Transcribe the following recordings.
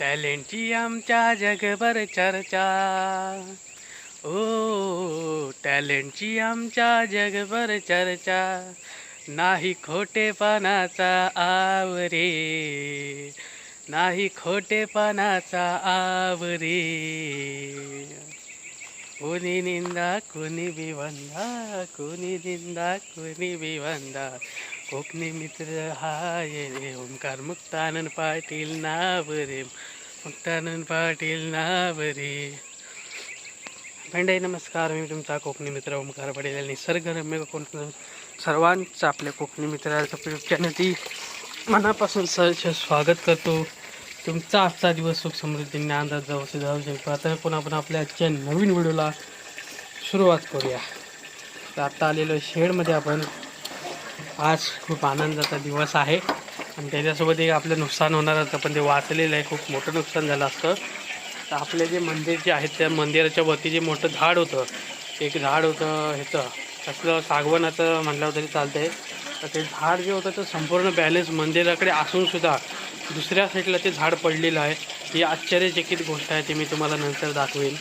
टॅलेंटची आमच्या जगभर चर्चा. ओ टॅलेंटची आमच्या जगभर चर्चा नाही खोटेपणाचा आवरे. नाही खोटेपणाचा आवरे. कोणी निंदा कुणी विवंदा कुणी निंदा कुणी विवंदा कोकणी मित्र हाय रे ओंकार मुक्तानंद पाटील नाव रे. मुक्तानंद पाटील नाव रे. भेंडाई नमस्कार. मी तुमचा कोकणी मित्र ओमकार पडेल आणि निसर्गरम्य कोण सर्वांचं आपल्या कोकणी मित्राचं प्रयोग चॅनलची मनापासून सहर्ष स्वागत करतो. तुमचा आजचा दिवस सुख समृद्धीने आनंदात जाऊ असे जाऊ शकतो आता पण आपण आपल्या आजच्या नवीन व्हिडिओला सुरुवात करूया. तर आत्ता आलेलो शेडमध्ये आपण. आज खूप आनंदाचा दिवस आहे. आणि त्याच्यासोबत एक आपलं नुकसान होणार होतं पण ते वाचलेलं आहे. खूप मोठं नुकसान झालं असतं. तर आपले जे मंदिर जे आहेत त्या मंदिराच्या वरती जे मोठं झाड होतं एक झाड होतं ह्याचं. कसलं सागवनाचं म्हटलं तरी चालतंय. तर ते झाड जे होतं ते संपूर्ण बॅलन्स मंदिराकडे असूनसुद्धा दुसऱ्या साईडला ते झाड पडलेलं आहे. ही आश्चर्यचकित गोष्ट आहे ती मी तुम्हाला नंतर दाखवेन.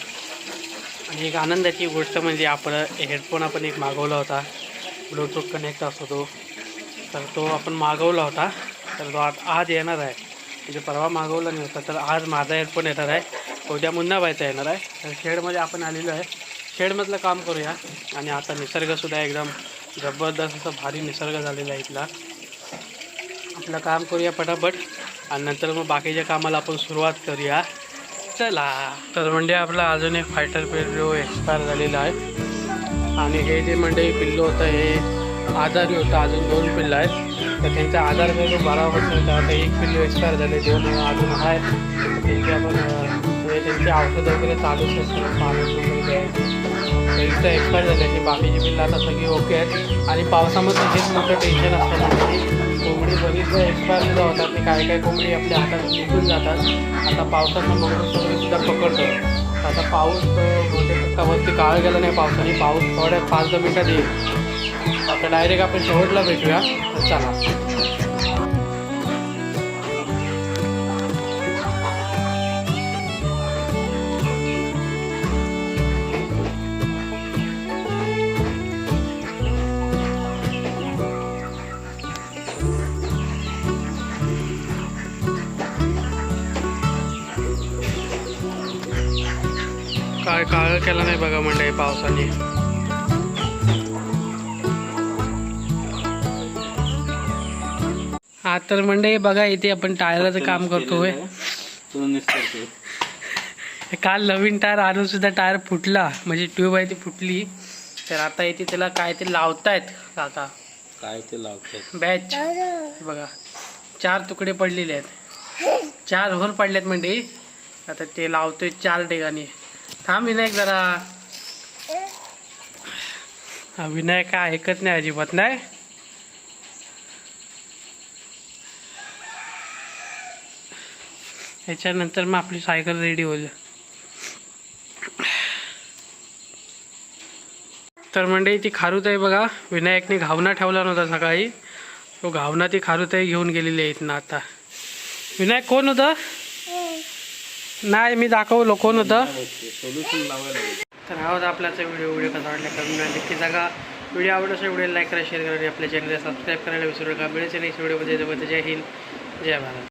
आणि एक आनंदाची गोष्ट म्हणजे आपण हेडफोन आपण एक मागवला होता. ब्लूटूथ कनेक्ट असतो तो. तर तो आपण मागवला होता. तर तो आज आज येणार आहे. म्हणजे परवा मागवला नाही होता तर आज माझा हेडफोन येणार आहे. उद्या मुन्नाबाईचा येणार आहे. तर शेडमध्ये आपण आलेलो आहे. शेडमधलं काम करूया. आणि आता निसर्गसुद्धा एकदम जबरदस्त असं भारी निसर्ग झालेला आहे इथला. आपलं काम करूया पटापट. आणि नंतर मग बाकीच्या कामाला आपण सुरुवात करूया. चला. तर म्हणजे आपला अजून एक फायटर पिल्लो एक्सपायर झालेला आहे. आणि हे जे म्हणजे पिल्लू होतं हे आजारी होतं. अजून दोन पिल्लं आहेत. तर त्यांचा आजार काही तो बरा होत नव्हता आता एक पिल्लू एक्सपायर झाले. दोन अजून आहेत. त्यांचे आपण अं, त्यांची औषधं वगैरे चालूच असतात पाणी वगैरे द्यायचं. तर इथं एक्सपायर झाल्याची बाकीची पिल्लं आता सगळी ओके आहेत. आणि पावसामध्ये हेच मोठं टेन्शन असतं म्हणजे कोंबडी बरीच एक्सपायर सुद्धा होतात आणि काही काही कोंबडी आपल्या हातात निघून जातात. आता पावसाचं मंगळसूत्र सुद्धा पकडतो. आता पाऊस वरती काळ गेला नाही पावसाने पाऊस थोड्या पाच दहा मिनिटात येईल. आता डायरेक्ट आपण शेवटला भेटूया. तर चला. काय काळ केला नाही बघा म्हणजे पावसाने. हा तर म्हणजे बघा इथे आपण टायराचं काम करतोय. काल नवीन टायर आणून सुद्धा टायर फुटला. म्हणजे ट्यूब आहे ती फुटली. तर आता इथे त्याला काय ते लावतायत काका. काय ते लावतात बॅच बघा चार तुकडे पडलेले आहेत. चार होल पडलेत म्हणजे आता ते लावतोय चार ठिकाणी. हा विनायक जरा. हा विनायक काय ऐकत नाही अजिबात नाही? याच्यानंतर मग आपली सायकल रेडी होईल. तर म्हणजे ती खारुताई बघा. विनायकने घावना ठेवला नव्हता सकाळी. तो घावना ती खारुताई घेऊन गेलेली आहे इथनं आता. विनायक कोण होता? नाही मी दाखवलो कोण होतं सोल्युशन लावायला तर होता आपल्याचा व्हिडिओ. व्हिडिओ कसा वाटला करून नक्की सांगा. व्हिडिओ आवडला असेल व्हिडिओ लाईक करा शेअर करा आणि आपल्या चॅनलला सबस्क्राईब करायला विसरू नका. मिळेल नेक्स्ट व्हिडिओमध्ये जय हिंद जय भारत.